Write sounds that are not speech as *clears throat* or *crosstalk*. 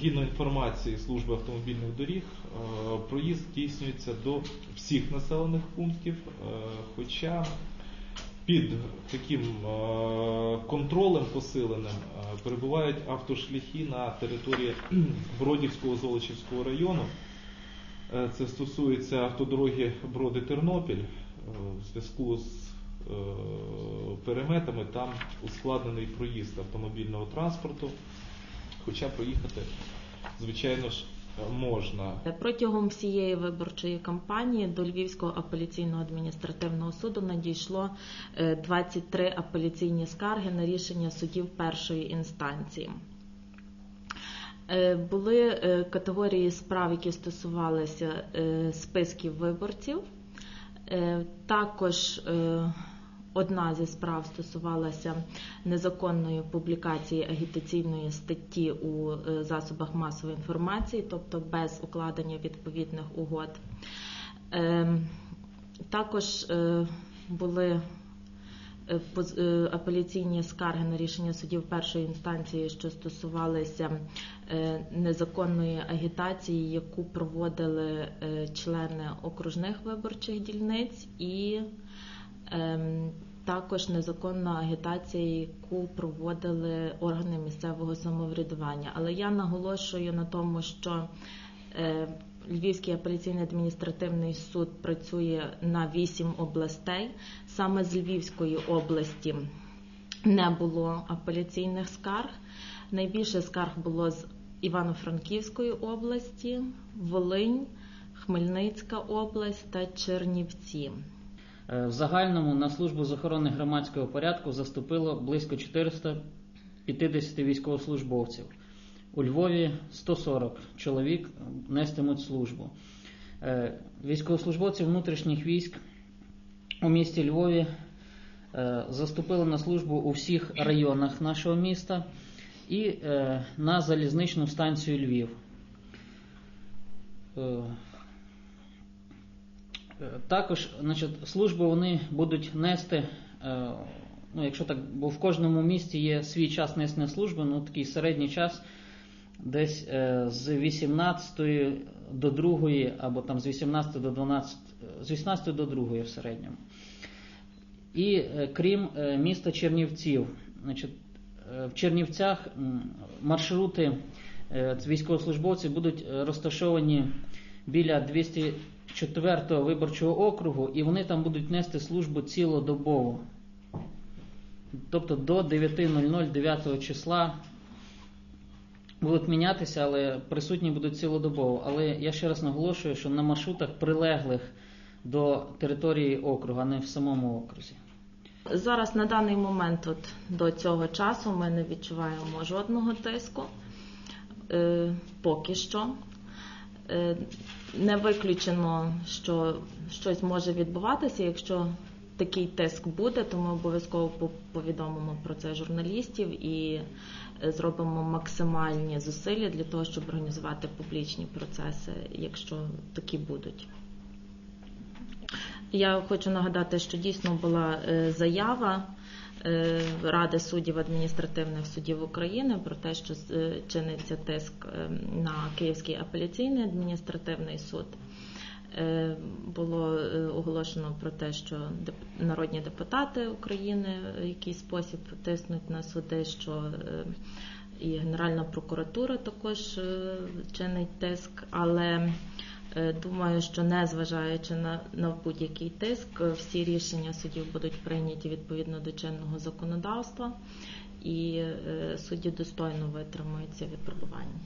згідно інформації Служби автомобільних доріг, е, проїзд здійснюється до всіх населених пунктів, е, хоча під таким е, контролем посиленим перебувають автошляхи на території *clears throat* Бродівського Золочівського району. Це стосується автодороги Броди-Тернопіль. В зв'язку з переметами там ускладнений проїзд автомобільного транспорту, хоча проїхати, звичайно ж, е, можна. Протягом всієї виборчої кампанії до Львівського апеляційного адміністративного суду надійшло е, 23 апеляційні скарги на рішення судів першої інстанції. Е, Були е, категорії справ, які стосувалися е, списків виборців. Е, Також е, одна зі справ стосувалася незаконної публікації агітаційної статті у е, засобах масової інформації, тобто без укладення відповідних угод. Ем, Також е, були е, апеляційні скарги на рішення судів першої інстанції, що стосувалися незаконної агітації, яку проводили члени окружних виборчих дільниць, і також незаконна агітація, яку проводили органи місцевого самоврядування. Але я наголошую на тому, що е, Львівський апеляційний адміністративний суд працює на вісім областей. Саме з Львівської області не було апеляційних скарг. Найбільше скарг було з Івано-Франківської області, Волинь, Хмельницька область та Чернівці. Е, В загальному на службу з охорони громадського порядку заступило близько 450 військовослужбовців. У Львові 140 чоловік нестимуть службу. Е, Військовослужбовці внутрішніх військ у місті Львові е, заступили на службу у всіх районах нашого міста і на залізничну станцію Львів. Е, Також значить, служби вони будуть нести, е, ну, якщо так, бо в кожному місті є свій час несення служби, ну такий середній час десь е, з 18 до 2 або там з 18 до 12, е, з 18 до 2 в середньому. І крім міста Чернівців, значить, в Чернівцях маршрути військовослужбовців будуть розташовані біля 204 виборчого округу, і вони там будуть нести службу цілодобово. Тобто до 9.00 9 числа будуть мінятися, але присутні будуть цілодобово. Але я ще раз наголошую, що на маршрутах прилеглих до території округу, а не в самому окрузі. Зараз на даний момент, от до цього часу, ми не відчуваємо жодного тиску. Е, поки що. Е, не виключено, що щось може відбуватися. Якщо такий тиск буде, то ми обов'язково повідомимо про це журналістів і е, зробимо максимальні зусилля для того, щоб організувати публічні процеси, якщо такі будуть. Я хочу нагадати, що дійсно була е, заява Ради суддів адміністративних судів України про те, що е, чиниться тиск е, на Київський апеляційний адміністративний суд. Е, Було е, оголошено про те, що народні депутати України в якийсь спосіб тиснуть на суди, що е, і Генеральна прокуратура також е, чинить тиск, але Е, Думаю, що не зважаючи на, на будь-який тиск, е, всі рішення судів будуть прийняті відповідно до чинного законодавства, і судді достойно витримуються випробування.